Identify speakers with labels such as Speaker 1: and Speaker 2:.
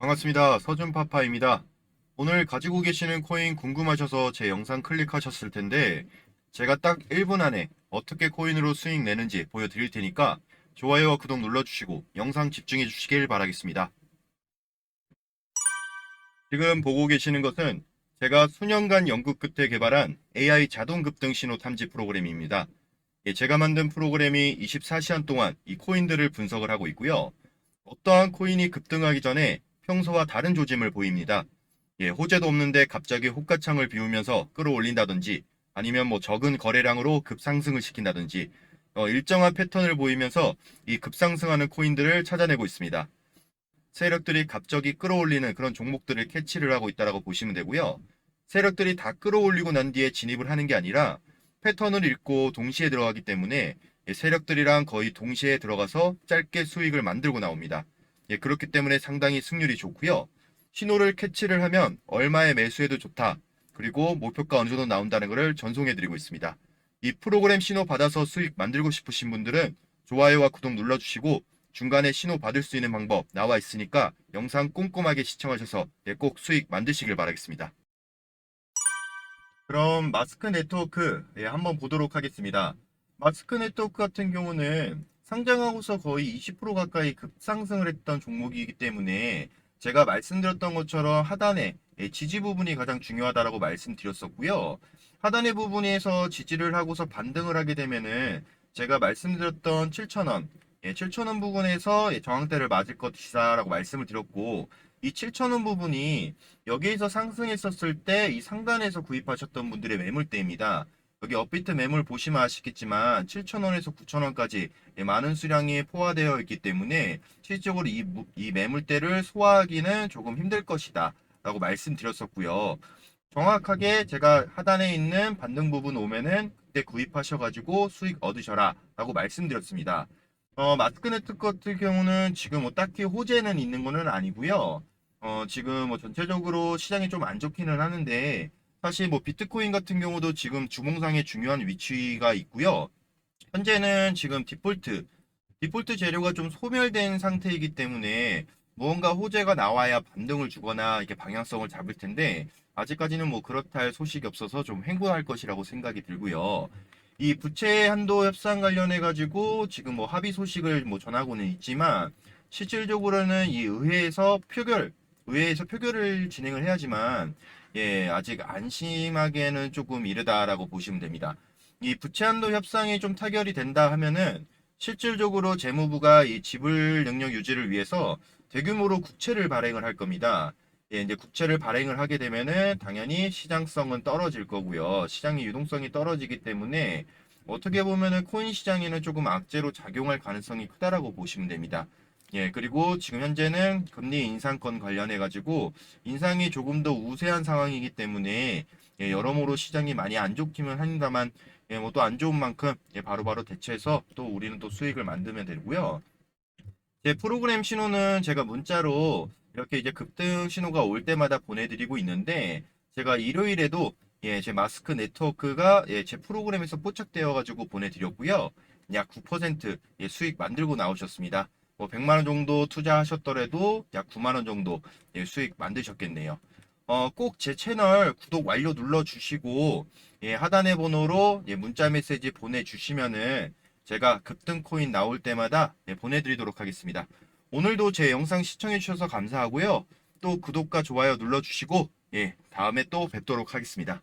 Speaker 1: 반갑습니다. 서준파파입니다. 오늘 가지고 계시는 코인 궁금하셔서 제 영상 클릭하셨을 텐데 제가 딱 1분 안에 어떻게 코인으로 수익 내는지 보여드릴 테니까 좋아요와 구독 눌러주시고 영상 집중해 주시길 바라겠습니다. 지금 보고 계시는 것은 제가 수년간 연구 끝에 개발한 AI 자동 급등 신호 탐지 프로그램입니다. 예, 제가 만든 프로그램이 24시간 동안 이 코인들을 분석을 하고 있고요. 어떠한 코인이 급등하기 전에 평소와 다른 조짐을 보입니다. 예, 호재도 없는데 갑자기 호가창을 비우면서 끌어올린다든지 아니면 뭐 적은 거래량으로 급상승을 시킨다든지 어, 일정한 패턴을 보이면서 이 급상승하는 코인들을 찾아내고 있습니다. 세력들이 갑자기 끌어올리는 그런 종목들을 캐치를 하고 있다고 보시면 되고요. 세력들이 다 끌어올리고 난 뒤에 진입을 하는 게 아니라 패턴을 읽고 동시에 들어가기 때문에 예, 세력들이랑 거의 동시에 들어가서 짧게 수익을 만들고 나옵니다. 예, 그렇기 때문에 상당히 승률이 좋고요. 신호를 캐치를 하면 얼마에 매수해도 좋다. 그리고 목표가 어느 정도 나온다는 것을 전송해 드리고 있습니다. 이 프로그램 신호 받아서 수익 만들고 싶으신 분들은 좋아요와 구독 눌러주시고 중간에 신호 받을 수 있는 방법 나와 있으니까 영상 꼼꼼하게 시청하셔서 예, 꼭 수익 만드시길 바라겠습니다. 그럼 마스크 네트워크 예, 한번 보도록 하겠습니다. 마스크 네트워크 같은 경우는 상장하고서 거의 20% 가까이 급상승을 했던 종목이기 때문에 제가 말씀드렸던 것처럼 하단에 예, 지지 부분이 가장 중요하다라고 말씀드렸었고요. 하단의 부분에서 지지를 하고서 반등을 하게 되면은 제가 말씀드렸던 7,000원, 예, 7,000원 부분에서 예, 저항대를 맞을 것이다라고 말씀을 드렸고 이 7,000원 부분이 여기에서 상승했었을 때 이 상단에서 구입하셨던 분들의 매물대입니다. 여기 업비트 매물 보시면 아시겠지만 7,000원에서 9,000원까지 예, 많은 수량이 포화되어 있기 때문에 실질적으로 이, 무- 이 매물대를 소화하기는 조금 힘들 것이다 라고 말씀드렸었고요. 정확하게 제가 하단에 있는 반등 부분 오면은 그때 구입하셔가지고 수익 얻으셔라 라고 말씀드렸습니다. 어, 마스크네트 같은 경우는 지금 뭐 딱히 호재는 있는 거는 아니고요. 어, 지금 뭐 전체적으로 시장이 좀 안 좋기는 하는데 사실 뭐 비트코인 같은 경우도 지금 주봉상에 중요한 위치가 있고요. 현재는 지금 디폴트, 디폴트 재료가 좀 소멸된 상태이기 때문에 무언가 호재가 나와야 반등을 주거나 이게 방향성을 잡을 텐데 아직까지는 뭐 그렇다 할 소식이 없어서 좀 횡보할 것이라고 생각이 들고요. 이 부채 한도 협상 관련해 가지고 지금 뭐 합의 소식을 뭐 전하고는 있지만 실질적으로는 이 의회에서 표결, 의회에서 표결을 진행을 해야지만 예, 아직 안심하기에는 조금 이르다라고 보시면 됩니다. 이 부채 한도 협상이 좀 타결이 된다 하면은 실질적으로 재무부가 이 지불 능력 유지를 위해서 대규모로 국채를 발행을 할 겁니다. 예, 이제 국채를 발행을 하게 되면은 당연히 시장성은 떨어질 거고요. 시장의 유동성이 떨어지기 때문에 어떻게 보면은 코인 시장에는 조금 악재로 작용할 가능성이 크다라고 보시면 됩니다. 예, 그리고 지금 현재는 금리 인상권 관련해 가지고 인상이 조금 더 우세한 상황이기 때문에 예, 여러모로 시장이 많이 안 좋기는 합니다만 예, 뭐 또 안 좋은 만큼 예, 바로바로 대처해서 또 우리는 또 수익을 만들면 되고요. 제 프로그램 신호는 제가 문자로 이렇게 이제 급등 신호가 올 때마다 보내드리고 있는데 제가 일요일에도 예, 제 마스크 네트워크가 예, 제 프로그램에서 포착되어 가지고 보내드렸고요. 약 9% 예, 수익 만들고 나오셨습니다. 뭐 100만 원 정도 투자하셨더라도 약 9만 원 정도 예, 수익 만드셨겠네요. 어, 꼭 제 채널 구독 완료 눌러 주시고 예, 하단의 번호로 예, 문자 메시지 보내주시면은 제가 급등 코인 나올 때마다 예, 보내드리도록 하겠습니다. 오늘도 제 영상 시청해 주셔서 감사하고요. 또 구독과 좋아요 눌러 주시고 예, 다음에 또 뵙도록 하겠습니다.